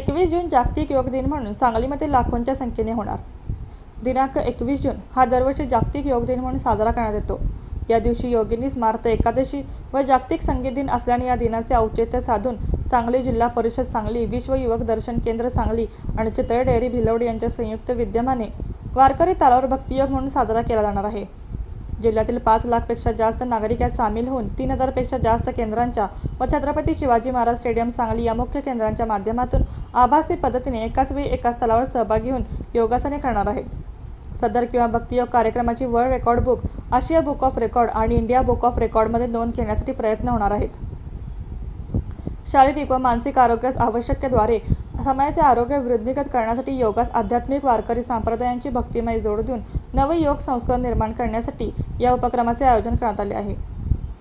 एकवीस जून जागतिक योग दिन म्हणून सांगलीमध्ये लाखोंच्या संख्येने होणार. दिनांक एकवीस जून हा दरवर्षी जागतिक योग दिन म्हणून साजरा करण्यात येतो. या दिवशी योगिनी स्मार्त एकादशी व जागतिक संगीत दिन असल्याने या दिनाचे औचित्य साधून सांगली जिल्हा परिषद सांगली विश्व युवक दर्शन केंद्र सांगली आणि चितळे डेअरी भिलवडी यांच्या संयुक्त विद्यमाने वारकरी तालावर भक्तियोग म्हणून साजरा केला जाणार आहे. जिल्ह्यातील पाच लाखपेक्षा जास्त नागरिक यात सामील होऊन तीन हजारपेक्षा जास्त केंद्रांच्या व छत्रपती शिवाजी महाराज स्टेडियम सांगली या मुख्य केंद्रांच्या माध्यमातून आभासी पद्धतीने एकाच वेळी एकाच स्थळावर सहभागी होऊन योगासने करणार आहेत. सदर किंवा भक्तियोग कार्यक्रमाची world record book Asia book of record आणि इंडिया बुक ऑफ रेकॉर्डमध्ये नोंद घेण्यासाठी प्रयत्न होणार आहेत. शारीरिक व मानसिक आरोग्यास आवश्यकतेद्वारे समाजाचे आरोग्य वृद्धिगत करण्यासाठी योगास आध्यात्मिक वारकरी संप्रदायांची भक्तिमय जोड देऊन नवे योग संस्कार निर्माण करण्यासाठी या उपक्रमाचे आयोजन करण्यात आले आहे.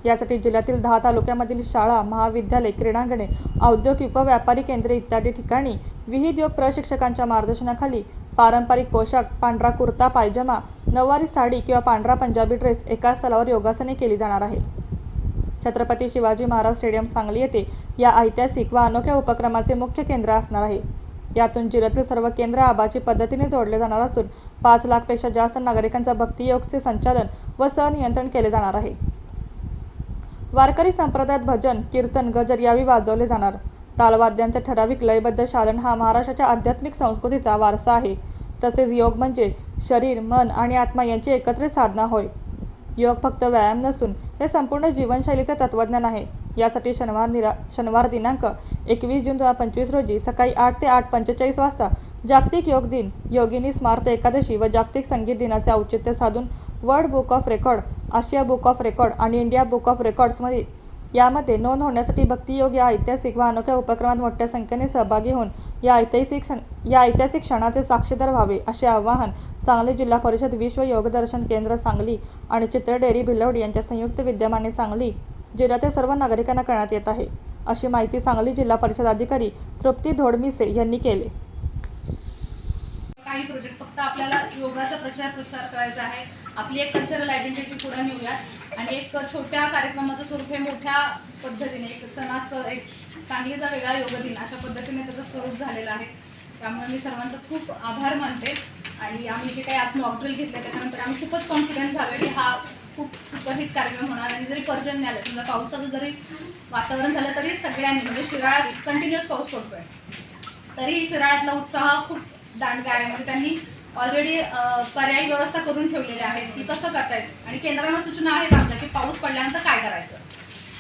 यासाठी जिल्ह्यातील दहा तालुक्यामधील शाळा महाविद्यालय क्रीडांगणे औद्योगिक व व्यापारी केंद्रे इत्यादी ठिकाणी विहित योग प्रशिक्षकांच्या मार्गदर्शनाखाली पारंपरिक पोशाख पांढरा कुर्ता पायजमा नऊवारी साडी किंवा पांढरा पंजाबी ड्रेस एकाच स्थलावर योगासने केली जाणार आहेत. छत्रपती शिवाजी महाराज स्टेडियम सांगली येथे या ऐतिहासिक व अनोख्या उपक्रमाचे मुख्य केंद्र असणार आहे. यातून जिल्ह्यातील सर्व केंद्र आबाची पद्धतीने जोडले जाणार असून पाच लाखपेक्षा जास्त नागरिकांचा भक्तियोगचे संचालन व सनियंत्रण केले जाणार आहे. वारकरी संप्रदायात भजन कीर्तन गजर यावेळी वाजवले जाणार. तालवाद्यांचे ठराविक लयबद्ध शालन हा महाराष्ट्राच्या आध्यात्मिक संस्कृतीचा वारसा आहे. तसेच योग म्हणजे शरीर मन आणि आत्मा यांची एकत्रित साधना होय. योग फक्त व्यायाम नसून हे संपूर्ण जीवनशैलीचे तत्त्वज्ञान आहे. यासाठी शनिवार निरा शनिवार दिनांक एकवीस जून दोन हजार पंचवीस रोजी सकाळी आठ ते आठ पंचेचाळीस वाजता जागतिक योग दिन. योगिनी स्मार्त एकादशी व जागतिक संगीत दिनाचे औचित्य साधून world book of record Asia book of record आणि इंडिया बुक ऑफ रेकॉर्ड्समध्ये यामध्ये नोंद होण्यासाठी भक्तियोग या ऐतिहासिक व अनोख्या उपक्रमात मोठ्या संख्येने सहभागी होऊन या ऐतिहासिक क्षण या ऐतिहासिक क्षणाचे साक्षीदार व्हावे असे आवाहन सांगली जिल्हा परिषद विश्व योगदर्शन केंद्र सांगली आणि चित्र भिलवड यांच्या संयुक्त विद्यमाने सांगली जिल्ह्यातील सर्व नागरिकांना करण्यात येत आहे. अशी माहिती सांगली जिल्हा परिषद अधिकारी तृप्ती धोडमिसे यांनी केले. नाही प्रोजेक्ट फक्त आपल्याला योगाचा प्रचार प्रसार करायचा आहे. आपली एक कल्चरल आयडेंटिटी पुढे नेऊयात. आणि एक छोट्या कार्यक्रमाचं स्वरूप हे मोठ्या पद्धतीने एक सणाचं एक सांगलीचा वेगळा योग दिन अशा पद्धतीने त्याचं स्वरूप झालेलं आहे. त्यामुळे मी सर्वांचं खूप आभार मानते. आणि आम्ही जे काही आज मॉकड्रिल घेतले त्याच्यानंतर आम्ही खूपच कॉन्फिडंट झालो की हा खूप सुपरहिट कार्यक्रम होणार. आणि जरी पर्जन्य आलं समजा पावसाचं जरी वातावरण झालं तरी सगळ्यांनी म्हणजे शिराळ्यात कंटिन्युअस पाऊस पडतोय. तरीही शिराळ्यातला उत्साह खूप दांडगा आहे. म्हणजे त्यांनी ऑलरेडी पर्यायी व्यवस्था करून ठेवलेल्या आहेत. की कसं करतायत? आणि केंद्रांना सूचना आहेत आमच्या की पाऊस पडल्यानंतर काय करायचं?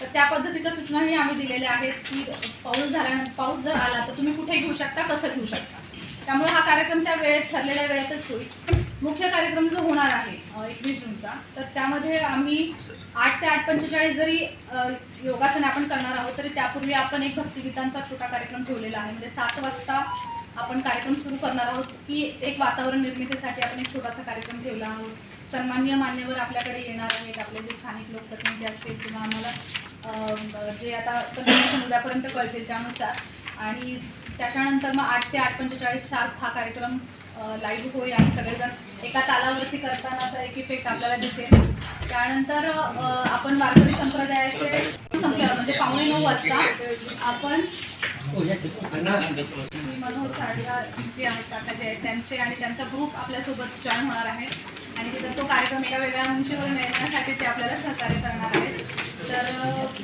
तर त्या पद्धतीच्या सूचनाही आम्ही दिलेल्या आहेत की पाऊस झाल्यानंतर पाऊस जर आला तर तुम्ही कुठे घेऊ शकता कसं घेऊ शकता? त्यामुळे हा कार्यक्रम त्या वेळेत ठरलेल्या वेळेतच होईल. मुख्य कार्यक्रम जो होणार आहे एकवीस जूनचा तर त्यामध्ये आम्ही आठ ते आठ पंचेचाळीस जरी योगासन आपण करणार आहोत तरी त्यापूर्वी आपण एक भक्तिगीतांचा छोटा कार्यक्रम ठेवलेला आहे. म्हणजे सात वाजता आपण कार्यक्रम सुरू करणार आहोत की एक वातावरण निर्मितीसाठी आपण एक छोटासा कार्यक्रम ठेवला आहोत. सन्मान्य मान्यवर आपल्याकडे येणार आहेत. आपले जे स्थानिक लोकप्रतिनिधी असतील किंवा आम्हाला जे आता समुदायापर्यंत कळतील त्यानुसार. आणि त्याच्यानंतर मग आठ ते आठ पंचेचाळीस शार्प हा कार्यक्रम लाईव्ह होईल आणि सगळेजण एका तालावरती करतानाचा एक इफेक्ट आपल्याला दिसेल. त्यानंतर आपण वारकरी संप्रदायाचे संपल्यावर म्हणजे पावणे नऊ वाजता आपण मनोहर जे आहेत काका जे आहेत त्यांचे आणि त्यांचा ग्रुप आपल्यासोबत जॉईन होणार आहे आणि तिथं तो कार्यक्रम एका वेगळ्या उंचीवर नेण्यासाठी ते आपल्याला सहकार्य करणार आहेत तर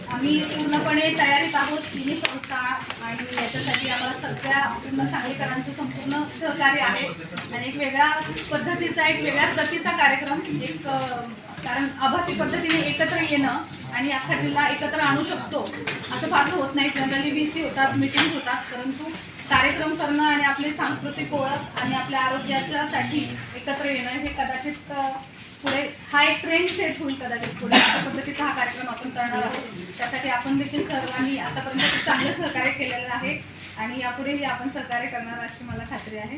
आम्ही पूर्णपणे तयारीत आहोत तिन्ही संस्था आणि याच्यासाठी आम्हाला सगळ्या पूर्ण सांगलीकरांचं संपूर्ण सहकार्य आहे आणि एक वेगळ्या पद्धतीचा एक वेगळ्या प्रतीचा कार्यक्रम एक कारण आभासी पद्धतीने एकत्र येणं आणि अख्खा जिल्हा एकत्र आणू शकतो. असं फारसं होत नाही. जनरली बी सी होतात मिटिंग होतात. परंतु कार्यक्रम करणं आणि आपली सांस्कृतिक ओळख आणि आपल्या आरोग्याच्यासाठी एकत्र येणं हे कदाचित पुढे हा एक ट्रेंड सेट होईल कदाचित पुढे. अशा पद्धतीचा हा कार्यक्रम आपण करणार आहोत. त्यासाठी आपण देखील सर्वांनी आतापर्यंत चांगलं सहकार्य केलेलं आहे आणि यापुढेही आपण सहकार्य करणार अशी मला खात्री आहे.